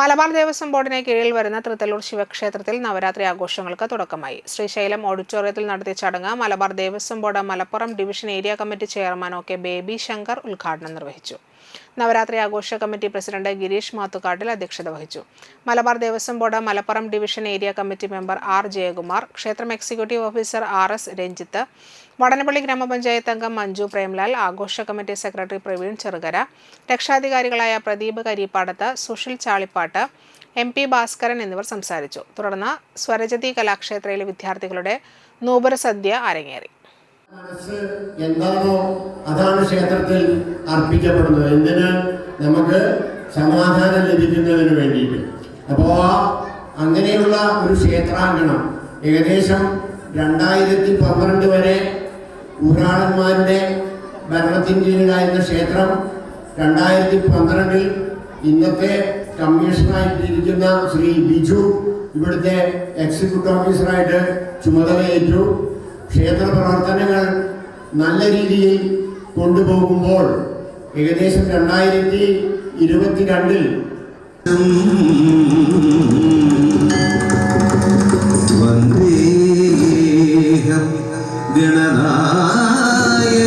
മലബാർ ദേവസ്വം ബോർഡിന് കീഴിൽ വരുന്ന തൃത്തല്ലൂർ ശിവക്ഷേത്രത്തിൽ നവരാത്രി ആഘോഷങ്ങൾക്ക് തുടക്കമായി. ശ്രീശൈലം ഓഡിറ്റോറിയത്തിൽ നടത്തിയ ചടങ്ങ് Malabar Devaswom board Malappuram division area committee chairman O K Baby Shankar ഉദ്ഘാടനം നിർവഹിച്ചു. നവരാത്രി ആഘോഷ കമ്മിറ്റി പ്രസിഡന്റ് ഗിരീഷ് മാത്തുക്കാട്ടിൽ അധ്യക്ഷത വഹിച്ചു. Malabar Devaswom board Malappuram division area committee member R Jayakumar ക്ഷേത്രം executive officer R S Ranjith Vadanappally ഗ്രാമപഞ്ചായത്ത് അംഗം മഞ്ജു പ്രേംലാൽ ആഘോഷ കമ്മിറ്റി സെക്രട്ടറി പ്രവീൺ ചെറുകര രക്ഷാധികാരികളായ പ്രദീപ് കരിപ്പാടത്ത് സുഷിൽ ചാളിപ്പാട്ട് എം പി ഭാസ്കരൻ എന്നിവർ സംസാരിച്ചു. തുടർന്ന് സ്വരജതി കലാക്ഷേത്രയിലെ വിദ്യാർത്ഥികളുടെ നൂപുര സദ്യ അരങ്ങേറി എന്താണോ അതാണ് ക്ഷേത്രത്തിൽ അർപ്പിക്കപ്പെടുന്നത്. എന്തിന്? നമുക്ക് സമാധാനം ലഭിക്കുന്നതിന് വേണ്ടിയിട്ട്. അപ്പോൾ അങ്ങനെയുള്ള ഒരു ക്ഷേത്രാങ്കണം ഏകദേശം രണ്ടായിരത്തി പന്ത്രണ്ട് വരെ ഊരാളന്മാരുടെ ഭരണത്തിന് കീഴിലായിരുന്ന ക്ഷേത്രം രണ്ടായിരത്തി പന്ത്രണ്ടിൽ ഇന്നത്തെ കമ്മീഷണറായിട്ടിരിക്കുന്ന ശ്രീ ബിജു ഇവിടുത്തെ എക്സിക്യൂട്ടീവ് ഓഫീസറായിട്ട് ചുമതലയേറ്റു. ക്ഷേത്ര പ്രവർത്തനങ്ങൾ നല്ല രീതിയിൽ കൊണ്ടുപോകുമ്പോൾ ഏകദേശം രണ്ടായിരത്തി ഇരുപത്തിരണ്ടിൽ വന്ദേഹം ഗണനായകം